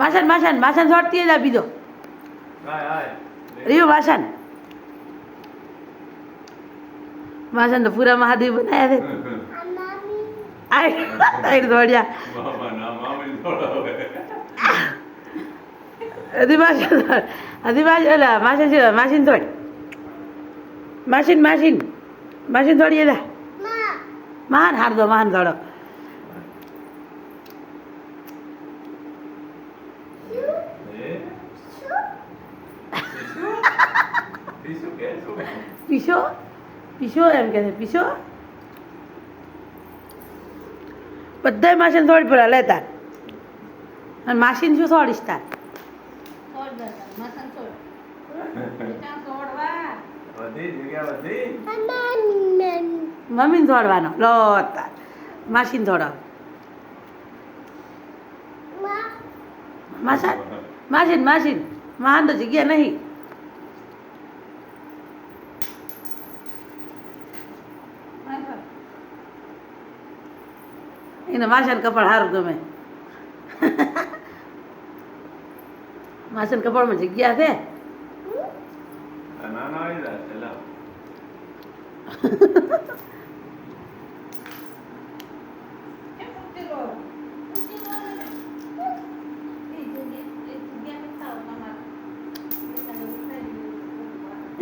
વાસણ વાસણ વાસણ છોડતી જ આપી દો. હાય હાય. રહ્યું વાસણ? વાસણ તો પૂરા મહાદેવ બનાવ્યા છે. દોડ્યા બાબા ના મામી દોડાવે અધી માસી અધી માસી ઓલા માસી છે માસીન થોડ માસીન માસીન માસીન થોડી એલા મહાન હાર દો મહાન થોડો એ પીશું કે પીશો એમ કે છે પીશો બધાય માસીને થોડી પેલા લેતા અને માસીને શું થોડીશ તાર બધી મમ્મીને થોડવાનો લો તાર માસીને થોડાવ માસા માસીન માસીન તો જગ્યા નહીં એને માસાને કપાળ સારું ગમે. માસાને કપાળમાં જગ્યા છે?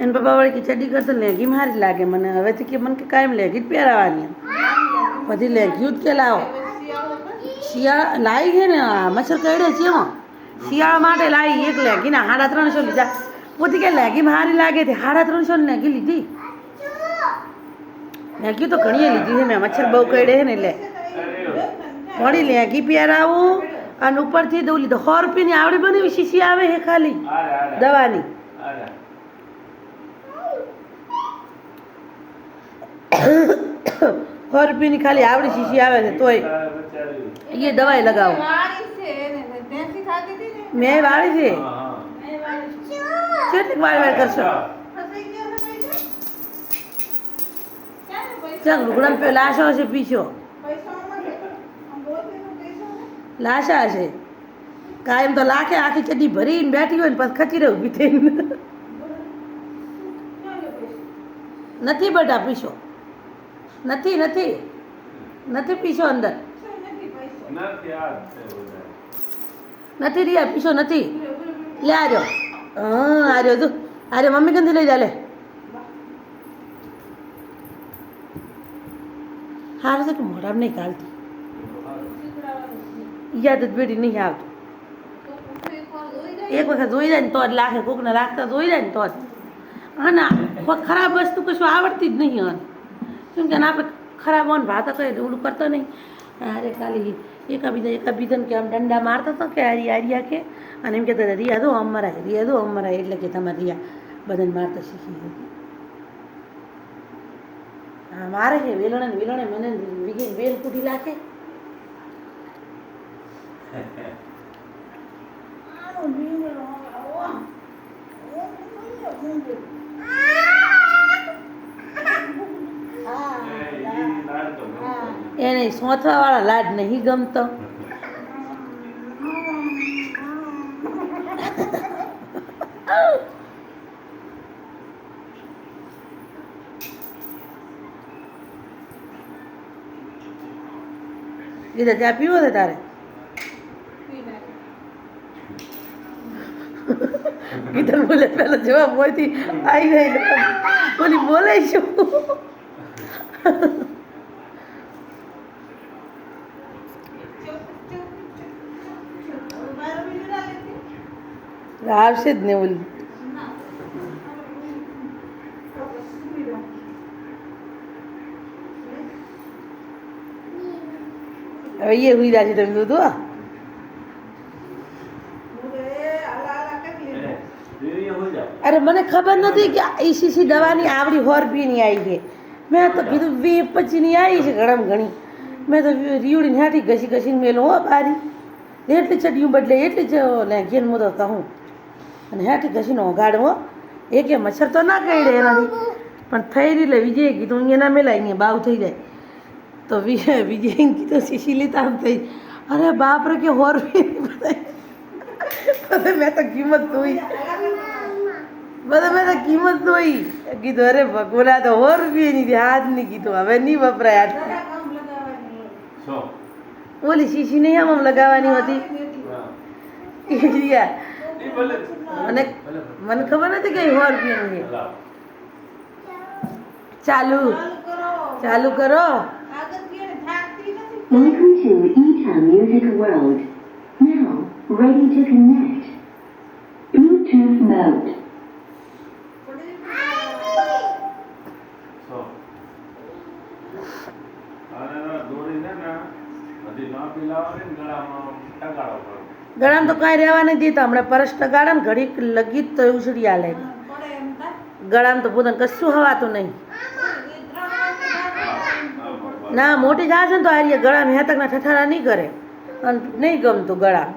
એને પપ્પા વળી કે ચડી કરતો લેગી મારી લાગે. મને હવેથી કે મને કે કાયમ લેગી જ પહેરાવાની. પછી લેગ્યું જ કે લાવો. શિયાળા લાવી છે ને મચ્છર કરડે છે એમાં. શિયાળા માટે લાવી એક લેગી ને, સાડા ત્રણસો લીધા. પોતી કે લેગી મારી લાગે તે સાડા ત્રણસો ને લેગી લીધી. લેગી તો ઘણી લીધી છે, મેં મચ્છર બહુ કરડે છે ને એટલે. ઘણી લેગી પહેરાવું અને ઉપરથી દઉં લીધું. સો રૂપિયાની આવડી બની શીશી આવે છે ખાલી, દવાની. આરે સો રૂપિયાની ખાલી આવડી શીશી આવે છે તોય. એ દવાઈ લગાવો. મેં વાળી છે? હા હા. કેટલીક વાર વાર કરશો? ચાલ રૂગડા પે લાશો હશે પીશો. લાશા હશે. કાયમ તો લાખે આખી ચડ્ડી ભરીને બેઠી હોય ને પછી ખચી રહ્યું ઊભી નથી બેટા પીશો. નથી નથી. નથી પીશો અંદર. નથી રિયા પીશો નથી. લે આર્યો. હા આર્યો તું આર્યો મમ્મી કંથી લઈ જા લે. હારું છે કે મોઢામાં નહીં ગાલતી યાદ જ બેટી નહીં આવતું. એક વખત જોઈ જાય ને તો જ લાખે કોકને રાખતા જોઈ જાય ને તો જ. ખરાબ વસ્તુ કશું આવડતી જ નહીં હન. કેમ કે આપણે ખરાબ હોન ભાતા કરે ઓલું કરતો નહીં. અરે ખાલી એકાબીજા એકાબીજાને કે આમ દંડા મારતો હતો કે આરી આર્યા કે? અને એમ કહેતા હતા રિયા દો અમારા રિયા દો અમારા એટલે કે તમારે રિયા બધાને મારતા શીખી હા મારે છે વેલણે વેલણે મને વિગે વેલ કૂટી લાખે એ ઈ લાડ તો ગમતો નથી. એને સોંથવાવાળા લાડ નહીં ગમતો. દીધા ચા પીવો છે તારે? કીધર બોલે, પેલો જવાબ હોયથી આવી ગઈ. બોલી, બોલે શું? આવશે જ ને ઓલી. હવે એ હુઈ જાય છે તમે હો જાઓ. અરે મને ખબર નથી કે ઈસીસી દવાની આવડી હોર બી નહીં આવી છે. મેં તો કીધું વે નહીં આવી છે ઘણા ઘણી. મેં તો રીવડી હાથી ઘસી ઘસીને મેલું હો બારી. એટલી ચડિયું બદલે એટલી જ ને ઘેન મોદો કહું. અને હેઠી ઘસીનો ઓગાડવો એ કે મચ્છર તો ના કરડે એનાથી. પણ થઈ રહી એટલે વિજયે કીધું અહીંયા ના મેલાય અહીંયા બાવ થઈ જાય. તો વિજય કીધું શીશી લેતા આમ થઈ. અરે બાપ રે કે હોરપીની બધા મેં તો કિંમત ધોઈ. બધા મેં તો કિંમત ધોઈ. કીધું અરે ભગવાન આ તો હોર રૂપિયાની હતી હાથ નહીં કીધું. હવે નહીં વપરાય આજ ઓલી શીશી નહીં આમ આમ લગાવવાની હતી. અને મને ખબર નથી કે છે હલાવો. ચાલુ ચાલુ કરો Welcome to eTown Music World. Now, ready to connect. Bluetooth mode. સો અને એના દોરીને ને હજી ન પીલાવાની ને ગળામાં ટગાડો કરો ગળામાં તો કાંઈ રહેવા નહીં દેતા. હમણાં પરસ ટગાડે ને ઘડીક લગી તો ઉછળી આલે ગળામાં તો પોતાને કશું હવાતું નહીં. ના મોટી જાય છે ને તો આર્ય ગળામાં હેતકના ઠઠારા નહીં કરે. અને નહીં ગમતું ગળા.